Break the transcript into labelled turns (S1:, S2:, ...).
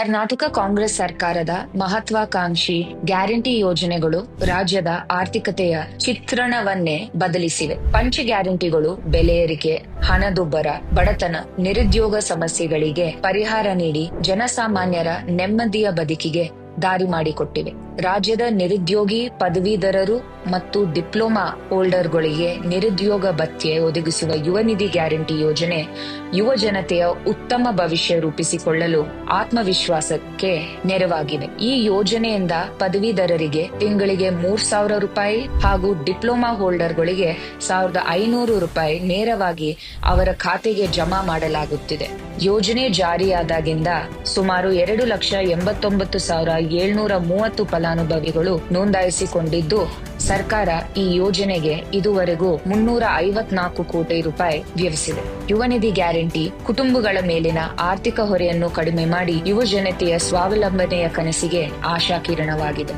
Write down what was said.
S1: ಕರ್ನಾಟಕ ಕಾಂಗ್ರೆಸ್ ಸರ್ಕಾರದ ಮಹತ್ವಾಕಾಂಕ್ಷಿ ಗ್ಯಾರಂಟಿ ಯೋಜನೆಗಳು ರಾಜ್ಯದ ಆರ್ಥಿಕತೆಯ ಚಿತ್ರಣವನ್ನೇ ಬದಲಿಸಿವೆ. ಪಂಚ ಗ್ಯಾರಂಟಿಗಳು ಬೆಲೆ ಏರಿಕೆ ಹಣದುಬ್ಬರ ಬಡತನ, ನಿರುದ್ಯೋಗ ಸಮಸ್ಯೆಗಳಿಗೆ ಪರಿಹಾರ ನೀಡಿ ಜನಸಾಮಾನ್ಯರ ನೆಮ್ಮದಿಯ ಬದುಕಿಗೆ ದಾರಿ ಮಾಡಿಕೊಟ್ಟಿವೆ. ರಾಜ್ಯದ ನಿರುದ್ಯೋಗಿ, ಪದವೀಧರರು ಮತ್ತು ಡಿಪ್ಲೊಮಾ ಹೋಲ್ಡರ್ಗಳಿಗೆ ನಿರುದ್ಯೋಗ ಭತ್ಯೆ ಒದಗಿಸುವ ಯುವ ನಿಧಿ ಗ್ಯಾರಂಟಿ ಯೋಜನೆ ಯುವ ಜನತೆಯ ಉತ್ತಮ ಭವಿಷ್ಯ ರೂಪಿಸಿಕೊಳ್ಳಲು ಆತ್ಮವಿಶ್ವಾಸಕ್ಕೆ ನೆರವಾಗಿವೆ ಈ ಯೋಜನೆಯಿಂದ ಪದವೀಧರರಿಗೆ ತಿಂಗಳಿಗೆ ಮೂರ್ ಸಾವಿರ ರೂಪಾಯಿ ಹಾಗೂ ಡಿಪ್ಲೊಮಾ ಹೋಲ್ಡರ್ಗಳಿಗೆ ಸಾವಿರದ ಐನೂರು ರೂಪಾಯಿ ನೇರವಾಗಿ ಅವರ ಖಾತೆಗೆ ಜಮಾ ಮಾಡಲಾಗುತ್ತಿದೆ. ಯೋಜನೆ ಜಾರಿಯಾದಾಗಿಂದ ಸುಮಾರು ಎರಡು ಲಕ್ಷ ಎಂಬತ್ತೊಂಬತ್ತು ಸಾವಿರ ಏಳ್ನೂರ ಮೂವತ್ತು ಫಲಾನುಭವಿಗಳು ನೋಂದಾಯಿಸಿಕೊಂಡಿದ್ದು, ಸರ್ಕಾರ ಈ ಯೋಜನೆಗೆ ಇದುವರೆಗೂ ಮುನ್ನೂರ ಐವತ್ನಾಲ್ಕು ಕೋಟಿ ರೂಪಾಯಿ ವ್ಯಯಿಸಿದೆ ಯುವ ನಿಧಿ ಗ್ಯಾರಂಟಿ, ಕುಟುಂಬಗಳ ಮೇಲಿನ ಆರ್ಥಿಕ ಹೊರೆಯನ್ನು ಕಡಿಮೆ ಮಾಡಿ ಯುವ ಜನತೆಯ ಸ್ವಾವಲಂಬನೆಯ ಕನಸಿಗೆ ಆಶಾಕಿರಣವಾಗಿದೆ.